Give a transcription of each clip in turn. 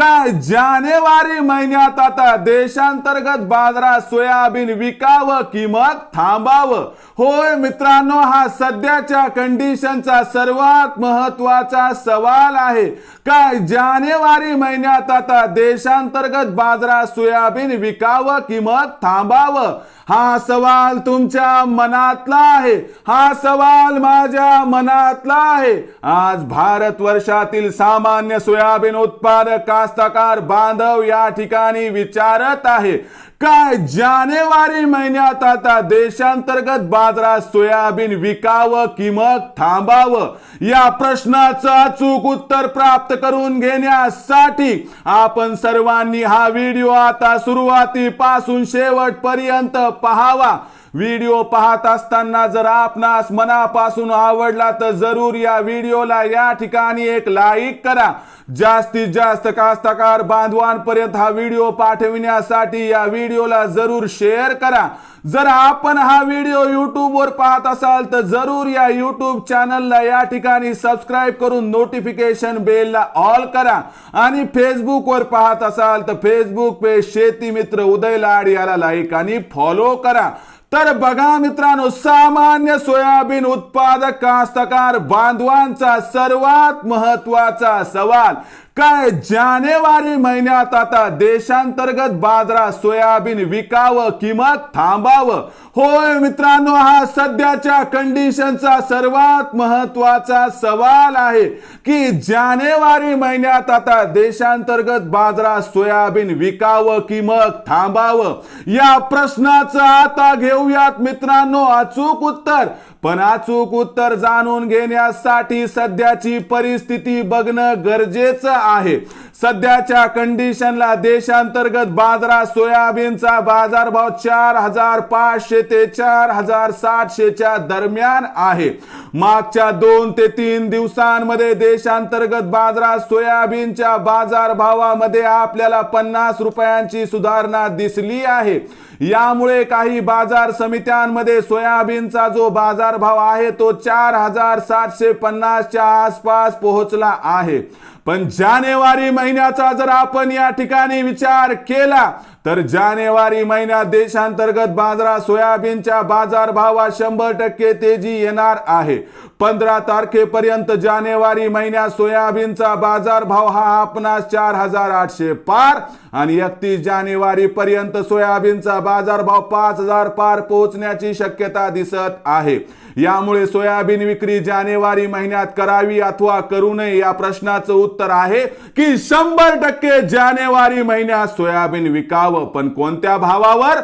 का जानेवारी महिन्यात आता देशांतर्गत बाजारात सोयाबीन विकावं किंमत थांबावं? होय मित्रांनो हा सध्याच्या कंडिशनचा सर्वात महत्त्वाचा सवाल आहे. काय जानेवारी महिन्यात आता देशांतर्गत बाजारात सोयाबीन विकावं किंमत थांबावं? हा सवाल तुमच्या मनातला आहे. हा सवाल माझ्या मनातला आहे. आज भारत वर्षातील सामान्य सोयाबीन उत्पादक कास्तकार बांधव या ठिकाणी विचारत आहे. काय जानेवारी महिन्यात आता देशांतर्गत बाजारात सोयाबीन विकावं की मग थांबावं? या प्रश्नाचं अचूक उत्तर प्राप्त करून घेण्यासाठी आपण सर्वांनी हा व्हिडिओ आता सुरुवातीपासून शेवटपर्यंत पहावा. व्हिडिओ पाहत असताना जर आपणास मनापासून आवडला तर जरूर या व्हिडिओला या ठिकाणी एक लाईक करा. जास्तीत जास्त कास्तकार बांधवांपर्यंत हा व्हिडिओ पाठविण्यासाठी या व्हिडिओला जरूर शेअर करा. जर आपण हा व्हिडिओ यूट्यूबवर पाहत असाल तर जरूर या यूट्यूब चॅनलला या ठिकाणी सबस्क्राईब करून नोटिफिकेशन बेलला ऑल करा. आणि फेसबुक वर पाहत असाल तर फेसबुक पेज शेती मित्र उदय लाड याला लाईक आणि फॉलो करा. तर बघा मित्रांनो सामान्य सोयाबीन उत्पादक कास्तकार बांधवांचा सर्वात महत्त्वाचा सवाल. काय जानेवारी महिन्यात आता देशांतर्गत बाजारात सोयाबीन विकावं किंमत थांबावं? होय मित्रांनो हा सध्याच्या कंडिशनचा सर्वात महत्त्वाचा सवाल आहे की जानेवारी महिन्यात आता देशांतर्गत बाजारात सोयाबीन विकावं कि मग थांबावं? या प्रश्नाचं आता घेऊयात मित्रांनो अचूक उत्तर पण अचूक उत्तर जाणून घेण्यासाठी सध्याची परिस्थिती बघणं गरजेचं आहे. सध्याच्या कंडिशनला देशांतर्गत बाजारात सोयाबीनचा बाजारभाव चार हजार पाचशे ते चार हजार सातशेच्या दरम्यान आहे. मागच्या दोन ते तीन दिवसांमध्ये देशांतर्गत बाजारात सोयाबीनच्या बाजारभावामध्ये आपल्याला पन्नास रुपयांची सुधारणा दिसली आहे. यामुळे काही बाजार समित्यांमध्ये सोयाबीनचा जो बाजारभाव आहे तो चार हजार सातशे पन्नासच्या आसपास पोहोचला आहे. पण जानेवारी महिन्याचा जर आपण या ठिकाणी विचार केला तर जानेवारी महिन्यात देशांतर्गत बाजारात सोयाबीनच्या बाजारभावात शंभर टक्के तेजी येणार आहे. पंधरा तारखेपर्यंत जानेवारी महिन्यात सोयाबीनचा बाजारभाव हा आपणास चार हजार आठशे पार आणि एकतीस जानेवारी पर्यंत सोयाबीनचा बाजारभाव पाच हजार पार पोहोचण्याची शक्यता दिसत आहे. यामुळे सोयाबीन विक्री जानेवारी महिन्यात करावी अथवा करू नये या प्रश्नाचं उत्तर आहे की शंभर टक्के जानेवारी महिन्यात सोयाबीन विकावं. पण कोणत्या भावावर?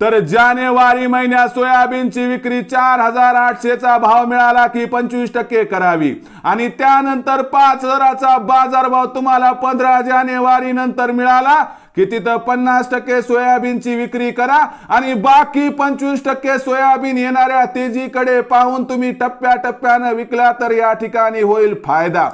तर जानेवारी महिन्यात सोयाबीनची विक्री चार हजार आठशेचा भाव मिळाला की पंचवीस टक्के करावी. आणि त्यानंतर पाच हजाराचा बाजारभाव तुम्हाला पंधरा जानेवारी नंतर मिळाला की तिथं पन्नास टक्के सोयाबीनची विक्री करा आणि बाकी पंचवीस टक्के सोयाबीन येणाऱ्या तेजीकडे पाहून तुम्ही टप्प्या टप्प्यानं विकला तर या ठिकाणी होईल फायदा.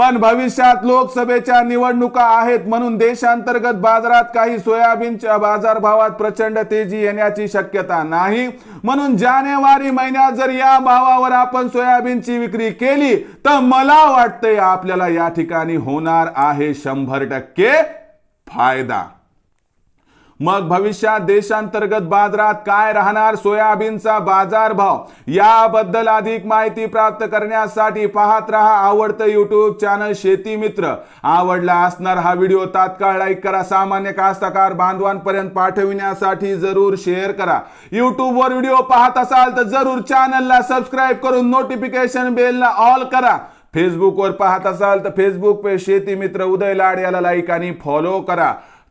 पण भविष्यात लोकसभेच्या निवडणुका आहेत म्हणून देशांतर्गत बाजारात काही सोयाबीनच्या बाजारभावात प्रचंड तेजी येण्याची शक्यता नाही. म्हणून जानेवारी महिन्यात जर या भावावर आपण सोयाबीनची विक्री केली तर मला वाटतंय आपल्याला या ठिकाणी होणार आहे शंभर टक्के फायदा. मग भविष्यात देशांतर्गत बाजारात काय राहणार? सोयाबीनचा बाजारभाव. याबद्दल अधिक माहिती प्राप्त करण्यासाठी पाहत रहा आवडतं युट्यूब चॅनल शेती मित्र. आवडला असणार हा व्हिडिओ तात्काळ लाईक करा. सामान्य कास्तकार बांधवांपर्यंत पाठविण्यासाठी जरूर शेअर करा. युट्यूबवर व्हिडिओ पाहत असाल तर जरूर चॅनलला सबस्क्राईब करून नोटिफिकेशन बेलला ऑल करा. फेसबुकवर पाहत असाल तर फेसबुक पे शेती मित्र उदय लाड याला लाईक आणि फॉलो करा.